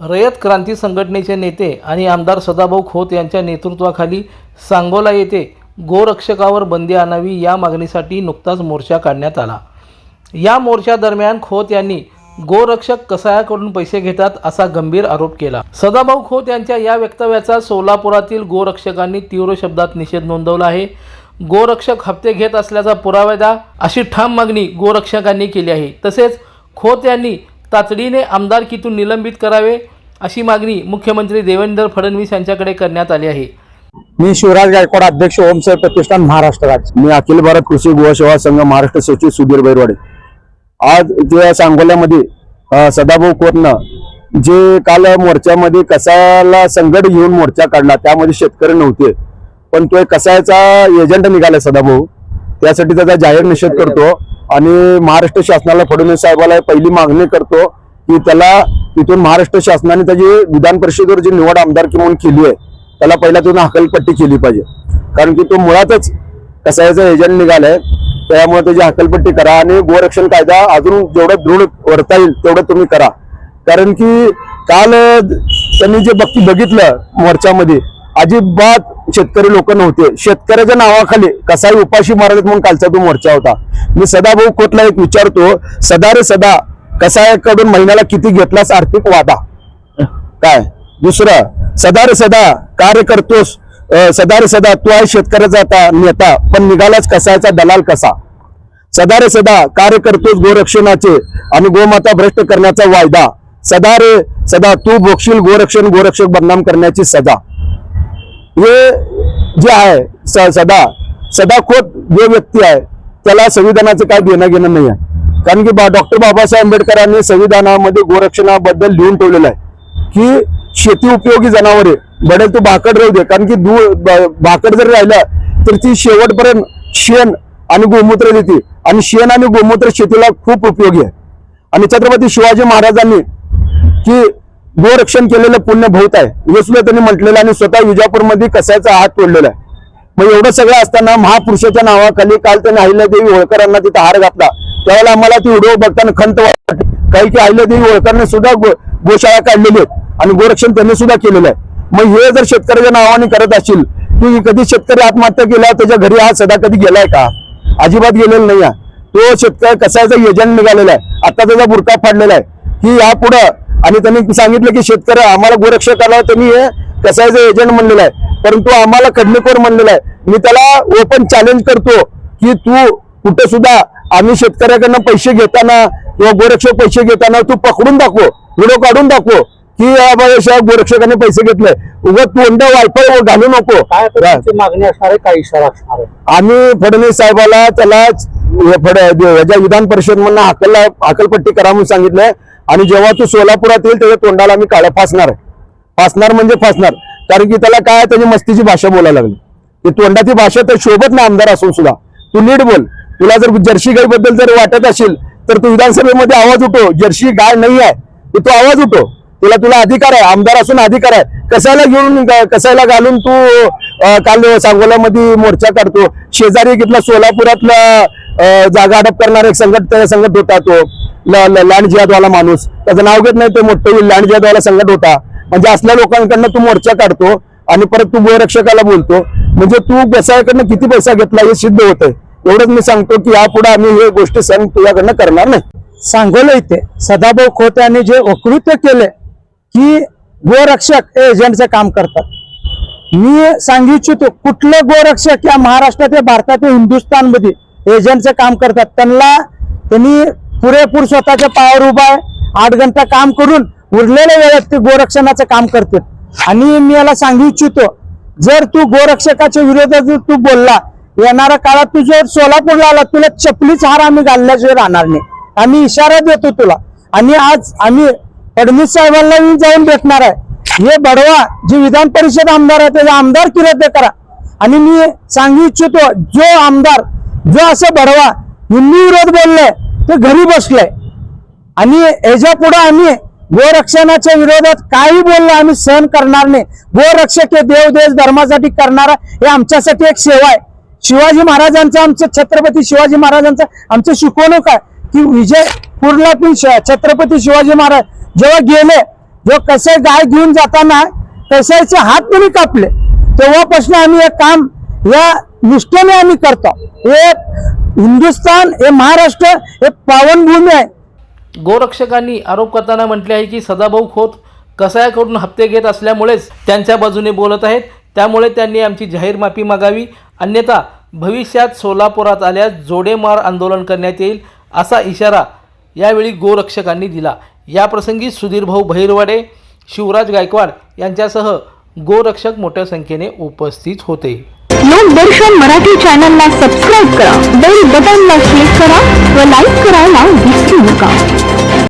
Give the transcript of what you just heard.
रयत क्रांती संघटनेचे नेते आणि आमदार सदाभाऊ खोत यांच्या नेतृत्वाखाली सांगोला येथे गोरक्षकावर बंदी आणावी या मागणीसाठी नुकताच मोर्चा काढण्यात आला. या मोर्चादरम्यान खोत यांनी गोरक्षक कसायाकडून पैसे घेतात असा गंभीर आरोप केला. सदाभाऊ खोत यांच्या या वक्तव्याचा सोलापुरातील गोरक्षकांनी तीव्र शब्दात निषेध नोंदवला आहे. गोरक्षक हप्ते घेत असल्याचा पुरावा द्या अशी ठाम मागणी गोरक्षकांनी केली आहे. तसेच खोत यांनी तातडीने आमदारकीतून निलंबित करावे अशी मागणी मुख्यमंत्री देवेंद्र फडणवीस यांच्याकडे करण्यात आली आहे. मी शिवराज गायकवाड अध्यक्ष ओमसाहेब प्रतिष्ठान महाराष्ट्र राज्य. मी अखिल भारत कृषी गोवा सेवा संघ महाराष्ट्र सचिव सुधीर बैरवाडे. आज इथे सांगोल्यामध्ये सदाभाऊ कोरनं जे काल मोर्चामध्ये कसाला संकट घेऊन मोर्चा काढला त्यामध्ये शेतकरी नव्हते. पण तो एक कसायचा एजंट निघाला सदाभाऊ. त्यासाठी त्याचा जाहीर निषेध करतो आणि महाराष्ट्र शासनाला फडणवीस साहेबाला पहिली मागणी करतो की त्याला तिथून महाराष्ट्र शासनाने त्याची विधान परिषदेवर जी निवड आमदारकी म्हणून केली आहे त्याला पहिला तिथून हकलपट्टी केली पाहिजे. कारण की तो मुळातच कसायचा एजंट निघालाय. त्यामुळे त्याची हकलपट्टी करा आणि गोरक्षण कायदा अजून जेवढं दृढ वरता येईल तेवढं तुम्ही करा. कारण की काल त्यांनी जे बघ बघितलं मोर्चामध्ये अजिबात शेतकरी लोक नव्हते. शेतकऱ्याच्या नावाखाली कसाही उपाशी मारत म्हणून कालचा तो मोर्चा होता. मी सदाभाऊ खोटला एक विचारतो सदा रे सदा कसायाकडून महिन्याला किती घेतलास आर्थिक वादा? काय? दुसरं सदा रे सदा कार्य करतोस? सदारे सदा रे सदा तू आहे शेतकऱ्याचा आता नेता पण निघालाच कसायचा दलाल कसा? सदा रे सदा कार्य करतोस गोरक्षणाचे आणि गोमाता भ्रष्ट करण्याचा वायदा. सदा रे सदा तू भोगशील गोरक्षण गोरक्षक बदनाम करण्याची सजा. हे जे आहे स- सदा सदाखोत जो व्यक्ती आहे त्याला संविधानाचं काय देणं घेणं नाही आहे कारण की डॉक्टर बाबासाहेब आंबेडकरांनी संविधानामध्ये गोरक्षणाबद्दल लिहून ठेवलेलं आहे की शेती उपयोगी जनावरे बडेल तू भाकड राहू दे कारण की धूळ भाकड जर राहिलं तर ती शेवटपर्यंत शेण आणि गोमूत्र देते. आणि शेण आणि गोमूत्र शेतीला खूप उपयोगी आहे. आणि छत्रपती शिवाजी महाराजांनी की गोरक्षण केलेलं पुण्य बहुत आहे. हे सुद्धा त्यांनी म्हटलेलं आणि स्वतः विजापूरमध्ये कसायचा हात तोडलेला आहे? मग एवढं सगळं असताना महापुरुषाच्या नावाखाली काल त्यांनी अहिल्यादेवी होळकरांना तिथं हार घातला. त्यावेळेला आम्हाला ती व्हिडिओ बघताना खंत वाटली. काही की अहिल्यादेवी होळकरने सुद्धा गो- गोशाळा काढलेली आहेत. आणि गोरक्षण त्यांनी सुद्धा केलेलं आहे. मग हे जर शेतकऱ्याच्या नावाने करत असतील की कधी शेतकरी आत्महत्या केला त्याच्या घरी हा सदा कधी गेलाय का? अजिबात गेलेला नाही आहे तो शेतकरी कसायचा एजंट निघालेला आहे? आता त्याचा बुरका फाडलेला आहे. की यापुढं आणि त्यांनी सांगितलं की शेतकरी आम्हाला गोरक्षकाला त्यांनी हे कसायचं एजंट म्हणलेलं आहे? परंतु आम्हाला कडणेकोर म्हणलेला आहे. मी त्याला ओपन चॅलेंज करतो की तू कुठे सुद्धा आम्ही शेतकऱ्याकडनं पैसे घेताना किंवा गोरक्षक पैसे घेताना तू पकडून दाखव व्हिडिओ काढून दाखव. की या बाबा अशा गोरक्षकाने पैसे घेतले. उगत तोंड वायफाय घालू नको. मागणी असणार आहे? काय इशारा असणार आहे? आम्ही फडणवीस साहेबाला त्याला विधान परिषद म्हणून हाकल हाकलपट्टी करा म्हणून सांगितलंय. आणि जेव्हा तू सोलापुरात येईल त्याच्या तोंडाला आम्ही काळं फासणार. आहे फासणार म्हणजे फासणार. कारण की त्याला काय त्याची मस्तीची भाषा बोलायला लागली. ती तोंडाची भाषा तर शोभत नाही आमदार असून सुद्धा. तू नीट बोल. तुला जर जर्सी गाई बद्दल जर वाटत असेल तर तू विधानसभेमध्ये आवाज उठव. जर्सी गाय नाही आहे तर तू आवाज उठव. तुला तुला अधिकार आहे आमदार असून अधिकार आहे. कसायला घेऊन कसायला घालून तू काल सांगोल्यामध्ये मोर्चा काढतो? शेजारी घेतला सोलापुरातला जागा अडप करणारा एक संघट संघट होता तो. ल- ल- लँड जिहादवाला माणूस. त्याचं नाव घेत नाही ते मोठं लँड जिहादवाला संघट होता. म्हणजे असल्या लोकांकडनं तू मोर्चा काढतो आणि परत तू गोरक्षकाला बोलतो. म्हणजे तू कसायाकडनं किती पैसा घेतला हे सिद्ध होतंय. एवढंच मी सांगतो की यापुढे आम्ही हे गोष्टी सण तुझ्याकडनं करणार नाही. सांगोला इथे सदाभाऊ खोत आणि जे वकृत्य केले की गोरक्षक एजंटचं काम करतात. मी सांगू इच्छितो कुठले गोरक्षक या महाराष्ट्रात या भारतातील हिंदुस्थानमध्ये एजंटचं काम करतात? त्यांना त्यांनी पुरेपूर स्वतःच्या पायावर उभा आहे आठ घंटा काम करून उरलेल्या वेळेत ते गोरक्षणाचं काम करतात. आणि मी याला सांगू इच्छितो जर तू गोरक्षकाच्या विरोधात जर तू बोलला येणाऱ्या काळात तू जर सोलापूरला आला तुला चपलीच हार आम्ही घालल्याशिवाय राहणार नाही. आम्ही इशारा देतो तुला. आणि आज आम्ही फडणवीस साहेबांना मी जाऊन भेटणार आहे. हे बडवा जे विधान परिषद आमदार आहे त्याचा आमदार किरत करा. आणि मी सांगू इच्छितो जो आमदार जो असं बडवा हिंदी विरोध बोललाय ते घरी बसलाय आणि याच्यापुढे आम्ही गोरक्षणाच्या विरोधात काही बोललं आम्ही सहन करणार नाही. गोरक्षक हे देव देश धर्मासाठी करणारा हे आमच्यासाठी एक सेवा आहे. शिवाजी महाराजांचं आमचं छत्रपती शिवाजी महाराजांचं आमचं शिकवणूक आहे. की विजयपूरलातून पण छत्रपती शिवाजी महाराज जेव्हा गेले जेव्हा कसे गाय घेऊन जाताना कशाचे हात तुम्ही कापले तेव्हापासून आम्ही हे काम या निष्ठेने आम्ही करतो. हे हिंदुस्थान हे महाराष्ट्र हे पावनभूमी आहे. गोरक्षकांनी आरोप करताना म्हटले आहे की सदाभाऊ खोत कसायाकडून हप्ते घेत असल्यामुळेच त्यांच्या बाजूने बोलत आहेत. त्यामुळे त्यांनी आमची जाहीर माफी मागावी. अन्यथा भविष्यात सोलापुरात आल्यास जोडेमार आंदोलन करण्यात येईल. असा इशारा यावेळी गोरक्षकांनी दिला. याप्रसंगी सुधीरभाऊ भैरवाडे शिवराज गायकवाड यांच्यासह गोरक्षक मोठ्या संख्येने उपस्थित होते. लोकदर्शन मराठी चॅनलला सबस्क्राईब करा. बेल बटनला क्लिक करा व लाईक करायला विसरू नका.